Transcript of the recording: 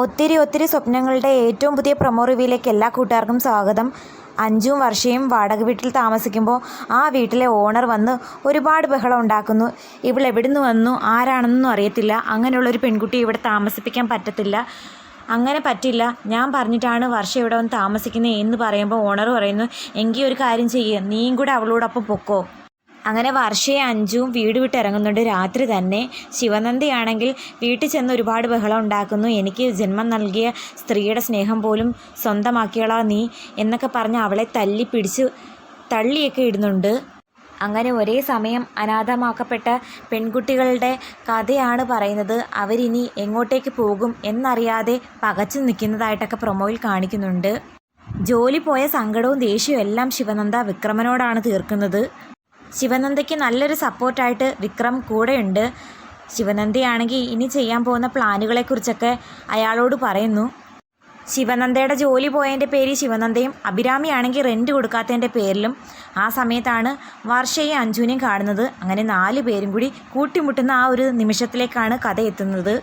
ഒത്തിരി ഒത്തിരി സ്വപ്നങ്ങളുടെ ഏറ്റവും പുതിയ പ്രൊമോ റിവ്യൂയിലേക്ക് എല്ലാ കൂട്ടുകാർക്കും സ്വാഗതം. അഞ്ചും വർഷയും വാടക വീട്ടിൽ താമസിക്കുമ്പോൾ ആ വീട്ടിലെ ഓണർ വന്ന് ഒരുപാട് ബഹളം ഉണ്ടാക്കുന്നു. ഇവൾ എവിടുന്ന് വന്നു? ആരാണെന്നൊന്നും അറിയത്തില്ല. അങ്ങനെയുള്ള ഒരു പെൺകുട്ടി ഇവിടെ താമസിപ്പിക്കാൻ പറ്റത്തില്ല. അങ്ങനെ പറ്റില്ല. ഞാൻ പറഞ്ഞിട്ടാണ് വർഷ ഇവിടെ വന്ന് താമസിക്കുന്നത് എന്ന് പറയുമ്പോൾ ഓണർ പറയുന്നു എങ്കിൽ ഒരു കാര്യം ചെയ്യുക നീയും കൂടെ അവളോടൊപ്പം പൊക്കോ. അങ്ങനെ വർഷയും അഞ്ചും വീട് വിട്ട് ഇറങ്ങുന്നുണ്ട്. രാത്രി തന്നെ ശിവനന്ദിയാണെങ്കിൽ വീട്ടിൽ ചെന്ന് ഒരുപാട് ബഹളം ഉണ്ടാക്കുന്നു. എനിക്ക് ജന്മം നൽകിയ സ്ത്രീയുടെ സ്നേഹം പോലും സ്വന്തമാക്കിയോളാ നീ എന്നൊക്കെ പറഞ്ഞ് അവളെ തല്ലി പിടിച്ച് തള്ളിയൊക്കെ ഇടുന്നുണ്ട്. അങ്ങനെ ഒരേ സമയം അനാഥമാക്കപ്പെട്ട പെൺകുട്ടികളുടെ കഥയാണ് പറയുന്നത്. അവരിനി എങ്ങോട്ടേക്ക് പോകും എന്നറിയാതെ പകച്ചു നിൽക്കുന്നതായിട്ടൊക്കെ പ്രൊമോയിൽ കാണിക്കുന്നുണ്ട്. ജോലി പോയ സങ്കടവും ദേഷ്യവും എല്ലാം ശിവനന്ദ വിക്രമനോടാണ് തീർക്കുന്നത്. ശിവനന്ദയ്ക്ക് നല്ലൊരു സപ്പോർട്ടായിട്ട് വിക്രം കൂടെയുണ്ട്. ശിവനന്ദയാണെങ്കിൽ ഇനി ചെയ്യാൻ പോകുന്ന പ്ലാനുകളെക്കുറിച്ചൊക്കെ അയാളോട് പറയുന്നു. ശിവനന്ദയുടെ ജോലി പോയതിന്റെ പേരിൽ ശിവനന്ദയും അഭിരാമിയാണെങ്കിൽ റെന്റ് കൊടുക്കാത്തതിന്റെ പേരിലും ആ സമയത്താണ് വർഷയും അഞ്ജുനെയും കാണുന്നത്. അങ്ങനെ നാല് പേരും കൂടി കൂട്ടിമുട്ടുന്ന ആ ഒരു നിമിഷത്തിലേക്കാണ് കഥ എത്തുന്നത്